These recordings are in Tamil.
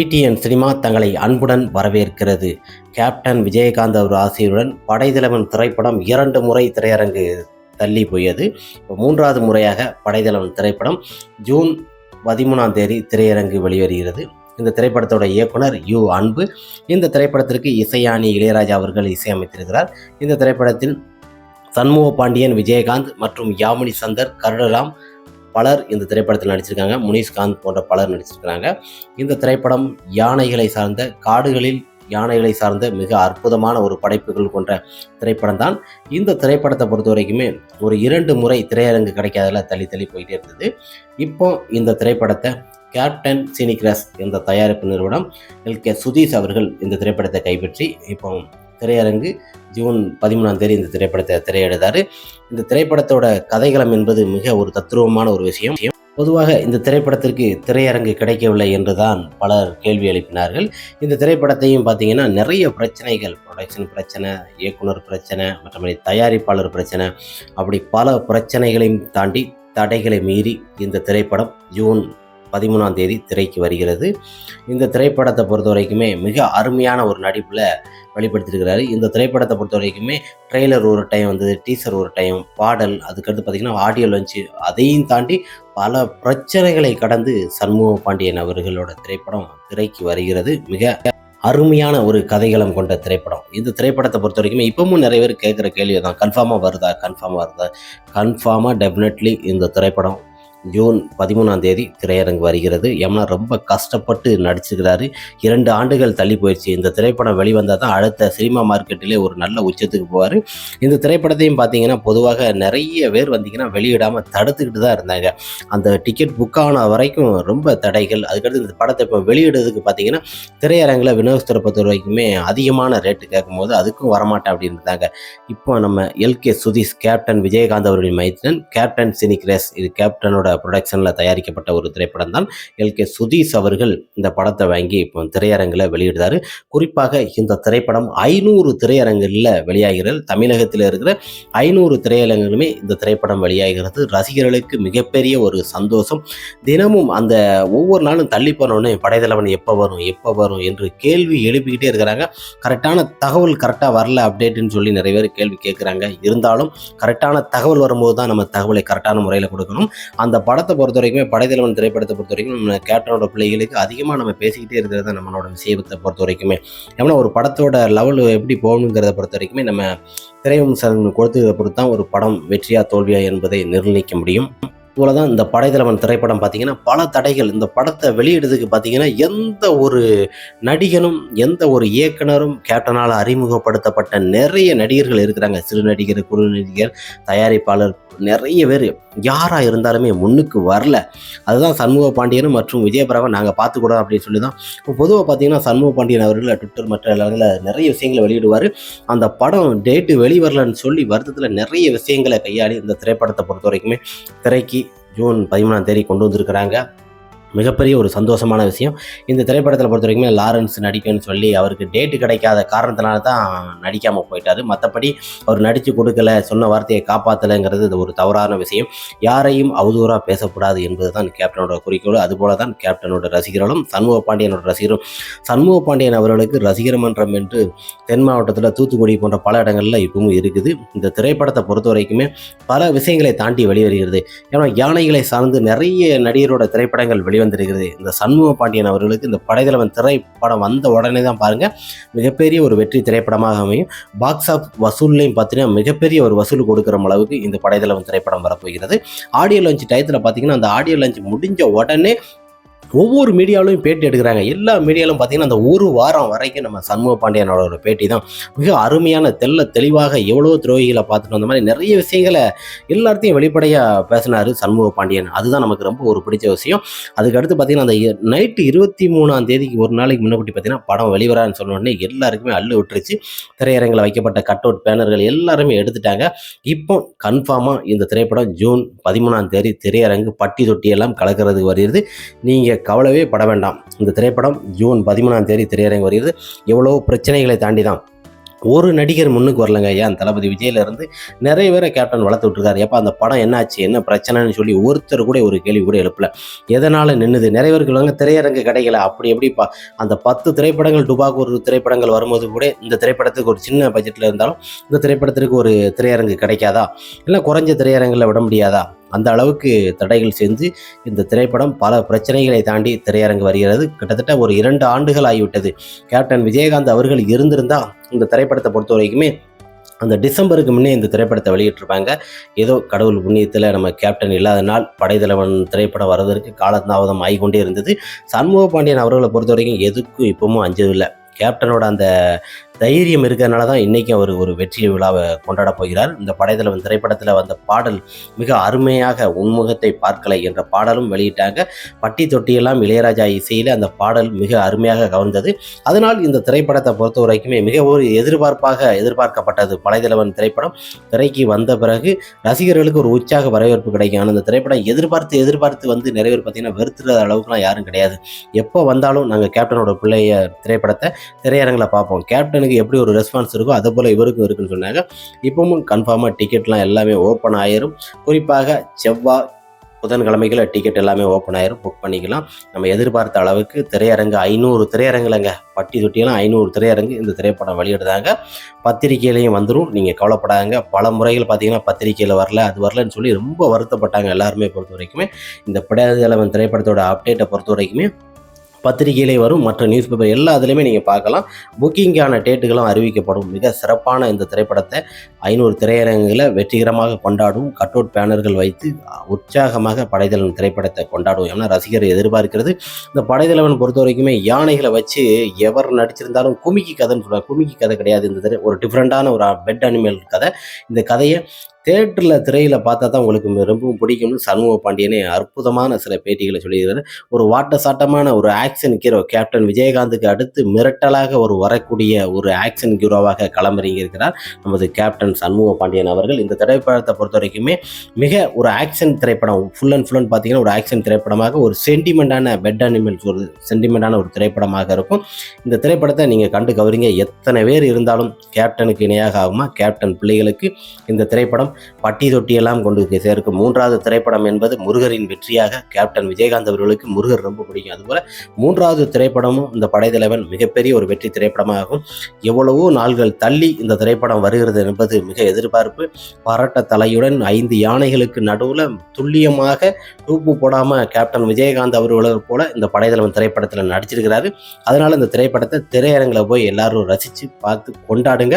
பிடிஎன் சினிமா தங்களை அன்புடன் வரவேற்கிறது. கேப்டன் விஜயகாந்த் அவர் ஆசிரியருடன் படைதளவன் திரைப்படம் இரண்டு முறை திரையரங்கு தள்ளி போயது. இப்போ மூன்றாவது முறையாக படைதளவன் திரைப்படம் ஜூன் பதிமூணாம் தேதி திரையரங்கு வெளிவருகிறது. இந்த திரைப்படத்தோட இயக்குனர் யு. அன்பு. இந்த திரைப்படத்திற்கு இசையானி இளையராஜா அவர்கள் இசையமைத்திருக்கிறார். இந்த திரைப்படத்தில் சண்முக பாண்டியன் விஜயகாந்த் மற்றும் யாமினி சந்தர் கருடராம் பலர் இந்த திரைப்படத்தில் நடிச்சிருக்காங்க. முனிஷ்காந்த் போன்ற பலர் நடிச்சிருக்கிறாங்க. இந்த திரைப்படம் யானைகளை சார்ந்த காடுகளில் யானைகளை சார்ந்த மிக அற்புதமான ஒரு படைப்புகள் கொண்ட திரைப்படம் தான் இந்த திரைப்படத்தை பொறுத்த வரைக்குமே ஒரு இரண்டு முறை திரையரங்கு கிடைக்காதல தள்ளி தள்ளி போயிட்டே இருந்தது. இப்போ இந்த திரைப்படத்தை கேப்டன் சினிகிராஸ் என்ற தயாரிப்பு நிறுவனம் எல் கே சுதீஷ் அவர்கள் இந்த திரைப்படத்தை கைப்பற்றி இப்போ திரையரங்கு ஜூன் பதிமூணாம் தேதி இந்த திரைப்படத்தை திரையிடுதார் இந்த திரைப்படத்தோட கதைகளம் என்பது மிக ஒரு தத்துருவமான ஒரு விஷயம். பொதுவாக இந்த திரைப்படத்திற்கு திரையரங்கு கிடைக்கவில்லை என்றுதான் பலர் கேள்வி எழுப்பினார்கள். இந்த திரைப்படத்தையும் பார்த்தீங்கன்னா நிறைய பிரச்சனைகள் ப்ரொடக்ஷன் பிரச்சனை இயக்குனர் பிரச்சனை மற்றபடி தயாரிப்பாளர் பிரச்சனை அப்படி பல பிரச்சனைகளையும் தாண்டி தடைகளை மீறி இந்த திரைப்படம் ஜூன் பதிமூணாம் தேதி திரைக்கு வருகிறது. இந்த திரைப்படத்தை பொறுத்த வரைக்குமே மிக அருமையான ஒரு நடிப்பில் வெளிப்படுத்தியிருக்கிறாரு. இந்த திரைப்படத்தை பொறுத்த வரைக்குமே ட்ரெய்லர் ஒரு டைம் வந்தது டீசர் ஒரு டைம் பாடல் அதுக்கடுத்து பார்த்திங்கன்னா ஆடியோ லஞ்சு அதையும் தாண்டி பல பிரச்சனைகளை கடந்து சண்முக பாண்டியன் அவர்களோட திரைப்படம் திரைக்கு வருகிறது. மிக அருமையான ஒரு கதைகளம் கொண்ட திரைப்படம். இந்த திரைப்படத்தை பொறுத்த வரைக்குமே இப்பவும் நிறைய பேர் கேட்குற கேள்வி தான் கன்ஃபார்மாக வருதா கன்ஃபார்மாக வருதா? கன்ஃபார்மாக டெஃபினெட்லி இந்த திரைப்படம் ஜூன் பதிமூணாம் தேதி திரையரங்கு வருகிறது. யமுனா ரொம்ப கஷ்டப்பட்டு நடிச்சிருக்கிறாரு. இரண்டு ஆண்டுகள் தள்ளி போயிடுச்சு இந்த திரைப்படம் வெளிவந்தால் தான் அடுத்த சினிமா மார்க்கெட்டிலே ஒரு நல்ல உச்சத்துக்கு போவார். இந்த திரைப்படத்தையும் பார்த்தீங்கன்னா பொதுவாக நிறைய பேர் வந்தீங்கன்னா வெளியிடாமல் தடுத்துக்கிட்டு தான் இருந்தாங்க. அந்த டிக்கெட் புக் ஆன வரைக்கும் ரொம்ப தடைகள். அதுக்கடுத்து இந்த படத்தை இப்போ வெளியிடுறதுக்கு பார்த்தீங்கன்னா திரையரங்கில் வினோதத்தை பொறுத்த வரைக்குமே அதிகமான ரேட்டு கேட்கும்போது அதுக்கும் வரமாட்டேன் அப்படின்னு இருந்தாங்க. இப்போ நம்ம எல்கே சுதீஷ் கேப்டன் விஜயகாந்த் அவர்களின் மைத்திரன் கேப்டன் சினிக்ரேஸ் இது கேப்டனோட ப்ரொடக்ஷனில் தயாரிக்கப்பட்ட ஒரு திரைப்படம் தான் எல்கே சுதீஷ் அவர்கள் இந்த படத்தை வாங்கி இப்போ திரையரங்கில் வெளியிடுறாரு. குறிப்பாக இந்த திரைப்படம் ஐநூறு திரையரங்குகளில் வெளியாகிறது. தமிழகத்தில் இருக்கிற ஐநூறு திரையரங்குகளுமே இந்த திரைப்படம் வெளியாகிறது. ரசிகர்களுக்கு மிகப்பெரிய ஒரு சந்தோஷம். தினமும் அந்த ஒவ்வொரு நாளும் தள்ளி போனோடனே படைத்தலைவன் எப்போ வரும் எப்போ வரும் என்று கேள்வி எழுப்பிக்கிட்டே இருக்கிறாங்க. கரெக்டான தகவல் கரெக்டாக வரல அப்டேட்டுன்னு சொல்லி நிறைய பேர் கேள்வி கேட்குறாங்க. இருந்தாலும் கரெக்டான தகவல் வரும்போது தான் நம்ம தகவலை கரெக்டான முறையில் கொடுக்கணும். அந்த படத்தை பொறுத்த வரைக்குமே படைத்தலைவன் திரைப்படத்தை பொறுத்த வரைக்கும் நம்ம கேப்டனோட பிள்ளைகளுக்கு அதிகமாக நம்ம பேசிக்கிட்டே இருக்கிறது தான் நம்மளோட விஷயத்தை பொறுத்த வரைக்குமே. ஏன்னா ஒரு படத்தோட லெவல் எப்படி போகணுங்கிறத பொறுத்த வரைக்குமே நம்ம திரைவம்சம் கொடுத்ததை பொறுத்து தான் ஒரு படம் வெற்றியா தோல்வியா என்பதை நிர்ணயிக்க முடியும். போல தான் இந்த படைத்தலைவன் திரைப்படம் பார்த்தீங்கன்னா பல தடைகள். இந்த படத்தை வெளியிடுறதுக்கு பார்த்தீங்கன்னா எந்த ஒரு நடிகனும் எந்த ஒரு இயக்குனரும் கேப்டனால் அறிமுகப்படுத்தப்பட்ட நிறைய நடிகர்கள் இருக்கிறாங்க. சிறு நடிகர் குறு நடிகர் தயாரிப்பாளர் நிறைய பேர் யாராக இருந்தாலுமே முன்னுக்கு வரல. அதுதான் சண்முக பாண்டியனும் மற்றும் விஜயபிரபா நாங்கள் பார்த்துக்கூடோம் அப்படின்னு சொல்லி தான் இப்போ பொதுவாக பார்த்தீங்கன்னா சண்முக பாண்டியன் அவர்கள் ட்விட்டர் மற்ற இடங்களில் நிறைய விஷயங்களை வெளியிடுவார். அந்த படம் டேட்டு வெளிவரலன்னு சொல்லி வருத்தத்தில் நிறைய விஷயங்களை கையாளி இந்த திரைப்படத்தை பொறுத்த வரைக்குமே திரைக்கு ஜூன் பதிமூணாம் தேதி கொண்டு வந்திருக்கிறாங்க. மிகப்பெரிய ஒரு சந்தோஷமான விஷயம். இந்த திரைப்படத்தில் பொறுத்த வரைக்குமே லாரன்ஸ் நடிக்கணும்னு சொல்லி அவருக்கு டேட்டு கிடைக்காத காரணத்தினால தான் நடிக்காமல் போயிட்டார். மற்றபடி அவர் நடித்து கொடுக்கல சொன்ன வார்த்தையை காப்பாற்றலைங்கிறது இது ஒரு தவறான விஷயம். யாரையும் அவதூறாக பேசக்கூடாது என்பது தான் கேப்டனோட குறிக்கோள். அதுபோல தான் கேப்டனோட ரசிகர்களும் சண்முக பாண்டியனோட ரசிகரும் சண்முக பாண்டியன் அவர்களுக்கு ரசிகர் மன்றம் என்று தென் மாவட்டத்தில் தூத்துக்குடி போன்ற பல இடங்களில் இப்பவும் இருக்குது. இந்த திரைப்படத்தை பொறுத்த வரைக்குமே பல விஷயங்களை தாண்டி வெளிவருகிறது. ஏன்னா யானைகளை சார்ந்து நிறைய நடிகரோட திரைப்படங்கள் வெளிவந்திருக்கிறது. இந்த சண்முக பாண்டியன் அவர்களுக்கு இந்த படைத்தலைவன் திரைப்படம் வந்த உடனே தான் பாருங்க. மிகப்பெரிய ஒரு வெற்றி திரைப்படமாக அமையும். பாக்ஸ் ஆஃப் வசூல்லையும் பார்த்தீங்கன்னா மிகப்பெரிய ஒரு வசூல் கொடுக்குற அளவுக்கு இந்த படைத்தலைவன் திரைப்படம் வரப்போகிறது. ஆடியோ லஞ்ச் டயத்தில் பார்த்தீங்கன்னா அந்த ஆடியோ லஞ்ச் முடிஞ்ச உடனே ஒவ்வொரு மீடியாவிலையும் பேட்டி எடுக்கிறாங்க. எல்லா மீடியாவிலும் பார்த்தீங்கன்னா அந்த ஒரு வாரம் வரைக்கும் நம்ம சண்முக பாண்டியனோட ஒரு பேட்டி தான். மிக அருமையான தெல்ல தெளிவாக எவ்வளோ துரோகிகளை பார்த்துட்டு வந்த மாதிரி நிறைய விஷயங்களை எல்லாத்தையும் வெளிப்படையாக பேசினார் சண்முக பாண்டியன். அதுதான் நமக்கு ரொம்ப ஒரு பிடிச்ச விஷயம். அதுக்கு அடுத்து பார்த்தீங்கன்னா அந்த நைட்டு இருபத்தி மூணாம் தேதிக்கு ஒரு நாளைக்கு முன்னாடி பார்த்தீங்கன்னா படம் வெளிவரான்னு சொன்ன எல்லாருக்குமே அள்ளு விட்டுருச்சு. திரையரங்கில் வைக்கப்பட்ட கட் அவுட் பேனர்கள் எல்லாருமே எடுத்துட்டாங்க. இப்போ கன்ஃபார்மாக இந்த திரைப்படம் ஜூன் பதிமூணாம் தேதி திரையரங்கு பட்டி தொட்டி எல்லாம் கலக்கிறதுக்கு வருகிறது. நீங்கள் கவலவே பட வேண்டாம். இந்த திரைப்படம் ஜூன் பதிமூணாம் தேதி திரையரங்கு வருகிறது. எவ்வளோ பிரச்சனைகளை தாண்டி தான் ஒரு நடிகர் முன்னுக்கு வரலங்க ஏன் தளபதி விஜயிலேருந்து நிறைய பேரை கேப்டன் வளர்த்து விட்டுருக்காரு. எப்போ அந்த படம் என்னாச்சு? என்ன பிரச்சனைன்னு சொல்லி ஒருத்தர் கூட ஒரு கேள்வி கூட எழுப்பல. எதனால் நின்றுது நிறைய பேருக்கு வாங்க திரையரங்கு கிடைக்கல. அப்படி எப்படிப்பா? அந்த பத்து திரைப்படங்கள் டுபாக்கு ஒரு திரைப்படங்கள் வரும்போது கூட இந்த திரைப்படத்துக்கு ஒரு சின்ன பட்ஜெட்டில் இருந்தாலும் இந்த திரைப்படத்திற்கு ஒரு திரையரங்கு கிடைக்காதா? இல்லை குறைஞ்ச திரையரங்கில் விட முடியாதா? அந்த அளவுக்கு தடைகள் செஞ்சு இந்த திரைப்படம் பல பிரச்சனைகளை தாண்டி திரையரங்கு வருகிறது. கிட்டத்தட்ட ஒரு இரண்டு ஆண்டுகள் ஆகிவிட்டது. கேப்டன் விஜயகாந்த் அவர்கள் இருந்திருந்தால் இந்த திரைப்படத்தை பொறுத்த வரைக்குமே அந்த டிசம்பருக்கு முன்னே இந்த திரைப்படத்தை வெளியிட்டிருப்பாங்க. ஏதோ கடவுள் புண்ணியத்தில் நம்ம கேப்டன் இல்லாத நாள் படைத்தலைவன் திரைப்படம் வர்றதற்கு காலதாமதம் ஆகிக்கொண்டே இருந்தது. சண்முக பாண்டியன் அவர்களை பொறுத்த வரைக்கும் எதுக்கும் இப்பவும் அஞ்சதில்லை கேப்டனோட அந்த தைரியம் இருக்கிறதுனால தான் இன்றைக்கி அவர் ஒரு வெற்றி விழாவை கொண்டாட போகிறார். இந்த படைத்தலைவன் திரைப்படத்தில் வந்த பாடல் மிக அருமையாக உன்முகத்தை பார்க்கலை என்ற பாடலும் வெளியிட்டாங்க. பட்டி தொட்டியெல்லாம் இளையராஜா இசையில் அந்த பாடல் மிக அருமையாக கவர்ந்தது. அதனால் இந்த திரைப்படத்தை பொறுத்த வரைக்குமே மிக ஒரு எதிர்பார்ப்பாக எதிர்பார்க்கப்பட்டது படைத்தலைவன் திரைப்படம். திரைக்கு வந்த பிறகு ரசிகர்களுக்கு ஒரு உற்சாக வரவேற்பு கிடைக்கும். ஆனால் அந்த திரைப்படம் எதிர்பார்த்து எதிர்பார்த்து வந்து நிறைய பேர் பார்த்தீங்கன்னா வெறுத்துற அளவுக்குலாம் யாரும் கிடையாது. எப்போ வந்தாலும் நாங்கள் கேப்டனோட பிள்ளைய திரைப்படத்தை திரையரங்கில் பார்ப்போம். கேப்டனுக்கு எப்படி ஒரு ரெஸ்பான்ஸ் இருக்கோ அதை போல் இவருக்கும் இருக்குன்னு சொன்னாங்க. இப்பவும் கன்ஃபார்மாக டிக்கெட்லாம் எல்லாமே ஓப்பன் ஆயிரும். குறிப்பாக செவ்வாய் புதன்கிழமைகளில் டிக்கெட் எல்லாமே ஓப்பன் ஆயிரும். புக் பண்ணிக்கலாம். நம்ம எதிர்பார்த்த அளவுக்கு திரையரங்கு ஐநூறு திரையரங்குலங்க. பட்டி தொட்டியெல்லாம் ஐநூறு திரையரங்கு இந்த திரைப்படம் வெளியிடுறாங்க. பத்திரிக்கையிலையும் வந்துடும் நீங்கள் கவலைப்படாங்க பல முறைகள் பார்த்தீங்கன்னா பத்திரிக்கையில் வரல அது வரலன்னு சொல்லி ரொம்ப வருத்தப்பட்டாங்க எல்லாருமே பொறுத்த வரைக்குமே இந்த படையலவன் திரைப்படத்தோட அப்டேட்டை பொறுத்த வரைக்குமே பத்திரிகையிலே வரும் மற்ற நியூஸ் பேப்பர் எல்லா இதுலேயுமே நீங்கள் பார்க்கலாம். புக்கிங்கான டேட்டுகளும் அறிவிக்கப்படும். மிக சிறப்பான இந்த திரைப்படத்தை ஐநூறு திரையரங்குகளை வெற்றிகரமாக கொண்டாடும் கட்டவுட் பேனர்கள் வைத்து உற்சாகமாக படைத்தலைவன் திரைப்படத்தை கொண்டாடுவோம் ஏன்னா ரசிகர் எதிர்பார்க்கிறது. இந்த படைத்தலைவன் பொறுத்த வரைக்குமே யானைகளை வச்சு எவர் நடிச்சிருந்தாலும் குமிக்கி கதைன்னு சொல்லுவாங்க. குமிக்கி கதை கிடையாது. இந்த திரை ஒரு டிஃப்ரெண்ட்டான ஒரு பெட் அனிமல் கதை. இந்த கதையை தேட்டரில் திரையில் பார்த்தா தான் உங்களுக்கு ரொம்பவும் பிடிக்கும்னு சண்முக பாண்டியனே அற்புதமான சில பேட்டிகளை சொல்லியிருக்காரு. ஒரு வாட்ட சாட்டமான ஒரு ஆக்ஷன் ஹீரோ கேப்டன் விஜயகாந்துக்கு அடுத்து மிரட்டலாக ஒரு வரக்கூடிய ஒரு ஆக்ஷன் ஹீரோவாக களமிறங்கியிருக்கிறார் நமது கேப்டன் சண்முக பாண்டியன் அவர்கள். இந்த திரைப்படத்தை பொறுத்த வரைக்குமே மிக ஒரு ஆக்ஷன் திரைப்படம் ஃபுல் அண்ட் ஃபுல் அண்ட் பார்த்தீங்கன்னா ஒரு ஆக்ஷன் திரைப்படமாக ஒரு சென்டிமெண்டான பெட் அனிமல்ஸ் ஒரு சென்டிமெண்டான ஒரு திரைப்படமாக இருக்கும். இந்த திரைப்படத்தை நீங்கள் கண்டு கவரிங்க. எத்தனை பேர் இருந்தாலும் கேப்டனுக்கு இணையாக ஆகுமா? கேப்டன் பிள்ளைகளுக்கு இந்த திரைப்படம் பட்டி தொட்டியெல்லாம் கொண்டு சேர்க்கும். மூன்றாவது திரைப்படம் என்பது முருகரின் வெற்றியாக கேப்டன் விஜயகாந்த் அவர்களுக்கு முருகர் ரொம்ப பிடிக்கும். அதுபோல் மூன்றாவது திரைப்படமும் இந்த படைத்தலைவன் மிகப்பெரிய ஒரு வெற்றி திரைப்படமாகும். எவ்வளவோ நாள்கள் தள்ளி இந்த திரைப்படம் வருகிறது என்பது மிக எதிர்பார்ப்பு. பரட்ட தலையுடன் ஐந்து யானைகளுக்கு நடுவில் துல்லியமாக டூப்பு போடாமல் கேப்டன் விஜயகாந்த் அவர்களை போல இந்த படைத்தலைவன் திரைப்படத்தில் நடிச்சிருக்கிறாரு. அதனால் இந்த திரைப்படத்தை திரையரங்கில் போய் எல்லாரும் ரசித்து பார்த்து கொண்டாடுங்க.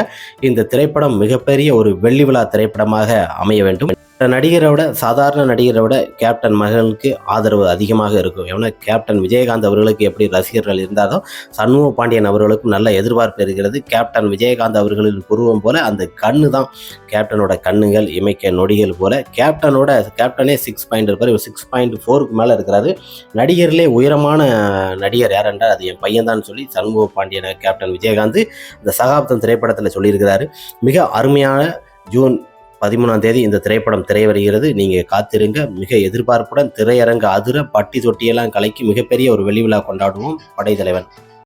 இந்த திரைப்படம் மிகப்பெரிய ஒரு வெள்ளி விழா திரைப்படமாக அமைய வேண்டும். நடிகரை விட சாதாரண நடிகரை விட கேப்டன் மகனுக்கு ஆதரவு அதிகமாக இருக்கும். ஏன்னா கேப்டன் விஜயகாந்த் அவர்களுக்கு எப்படி ரசிகர்கள் இருந்தாலும் சண்முக பாண்டியன் அவர்களுக்கும் நல்ல எதிர்பார்ப்பு இருக்கிறது. கேப்டன் விஜயகாந்த் அவர்களின் புருவம் போல அந்த கண்ணு தான் கேப்டனோட கண்ணுகள் இமைக்க நொடிகள் போல. கேப்டனோட கேப்டனே சிக்ஸ் பாயிண்ட் இருப்பார். இவர் சிக்ஸ் பாயிண்ட் ஃபோருக்கு மேலே இருக்கிறாரு. நடிகர்லே உயரமான நடிகர் யார் என்றால் அது என் பையன் தான் சொல்லி சண்முக பாண்டியன் கேப்டன் விஜயகாந்த் இந்த சகாப்தம் திரைப்படத்தில் சொல்லியிருக்கிறாரு. மிக அருமையான ஜூன் பதிமூணாம் தேதி இந்த திரைப்படம் திரைவருகிறது. நீங்கள் காத்திருங்க. மிக எதிர்பார்ப்புடன் திரையரங்க அதிர பட்டி தொட்டியெல்லாம் கலைக்கு மிகப்பெரிய ஒரு வெளிவிழா கொண்டாடுவோம். படைத்தலைவன்.